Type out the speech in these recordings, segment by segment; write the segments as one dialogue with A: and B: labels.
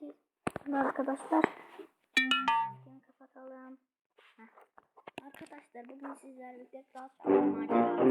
A: herkes. Arkadaşlar. Kapatalım. Heh. Arkadaşlar bugün sizlerle birlikte daha sonra maceralı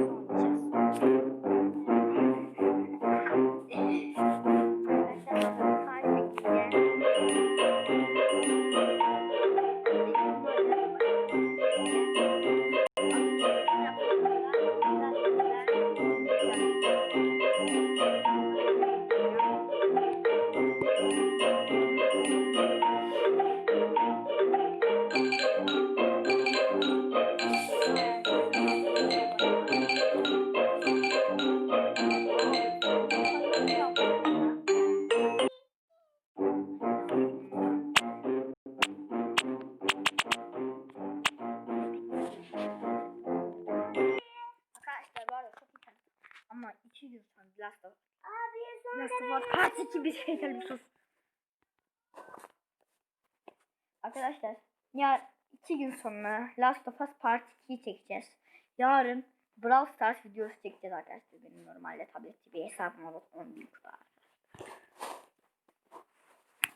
A: 2 gün sonra Last of Abi sonra Last of Us Part 2 bir şey gelmiş olsun. Arkadaşlar ya 2 gün sonra Last of Us Part 2'yi çekeceğiz. Yarın Brawl Stars videosu çekeceğiz arkadaşlar. Benim normalde tabletli bir hesabım var. 10 bin kutu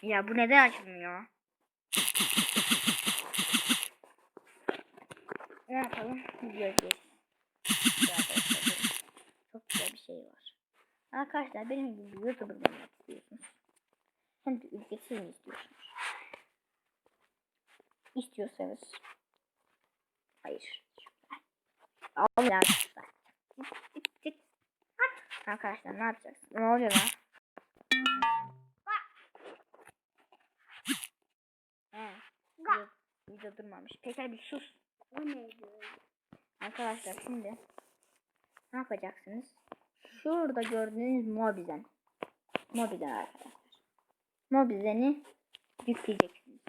A: Ya bu neden açılmıyor? ne yapalım? Videoyu Arkadaşlar benim gibi YouTuber olmak istiyorsunuz. Hem de ücretsiz mi istiyorsunuz? İstiyorsanız. Hayır. Alın arkadaşlar. Arkadaşlar ne yapacaksın? Ne oluyor lan? Video, video durmamış. Peki bir sus.
B: Bu neydi?
A: Arkadaşlar şimdi ne yapacaksınız? Şurada gördüğünüz Mobizen. Mobizen arkadaşlar. Mobizen'i yükleyeceksiniz.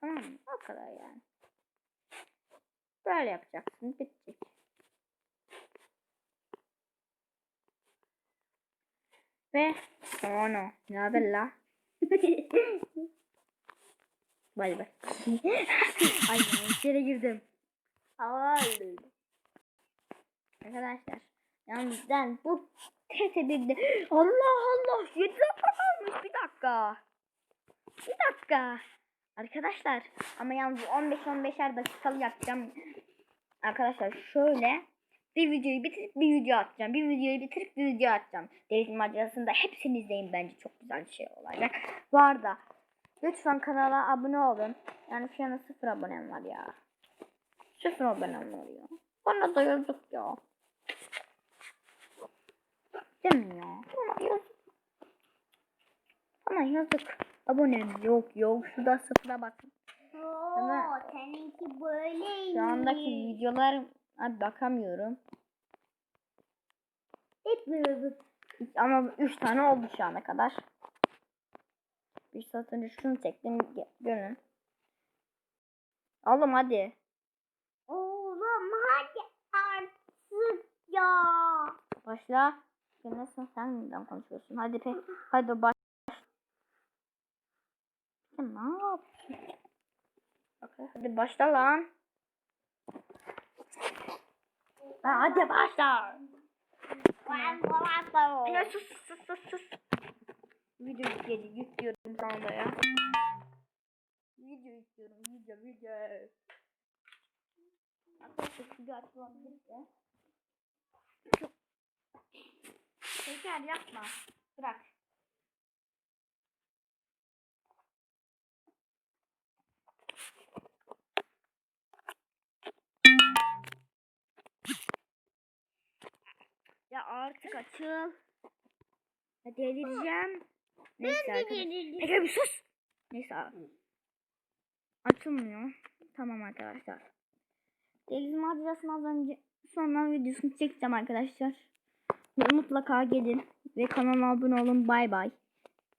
A: Tamam mı? O kadar yani. Böyle yapacaksınız. Bitecek. Ve ono. Ne haber la? Bay bay. Ay ben içeri girdim. Ay. Arkadaşlar. Yalnız ben bu TT1'de Allah Allah 7 dakika kalmış bir dakika. Bir dakika. Arkadaşlar ama yalnız 15-15'er dakikalı yapacağım. Arkadaşlar şöyle bir videoyu bitirip bir video atacağım. Bir videoyu bitirip bir video atacağım. Denizin macerasında hepsini izleyin bence çok güzel bir şey olacak. Bu arada lütfen kanala abone olun. Yani şu anda sıfır abonem var ya. Sıfır abonem var ya. Bana da yazık ya. Mi ya? Bana yazık. Bana yazık. Abonem yok yok. Şurada sıfıra bakın.
B: Oo, seninki böyleymiş.
A: Şu andaki videolar abi bakamıyorum.
B: Böyle
A: Ama 3 tane oldu şu ana kadar. Bir saat önce şunu çektim. Görün. Oğlum hadi.
B: Oğlum hadi artık ya.
A: Başla. Sen nasıl sen neden konuşuyorsun? Hadi pe. Hadi baş. Ne yapıyorsun? Okay, hadi başla lan. Ha, hadi başla.
B: Ben.
A: Ya sus sus sus sus. Video yükledi, yüklüyorum şu anda ya. Video yüklüyorum, video video. Arkadaşlar video açılabilirse. Şeker yapma. Bırak. Ya artık açıl. Ya delireceğim. Neyse arkadaşlar. Peki bir sus. Neyse abi. Açılmıyor. Tamam arkadaşlar. Deniz macerasını az önce sonra videosunu çekeceğim arkadaşlar. Mutlaka gelin ve kanala abone olun. Bay bay.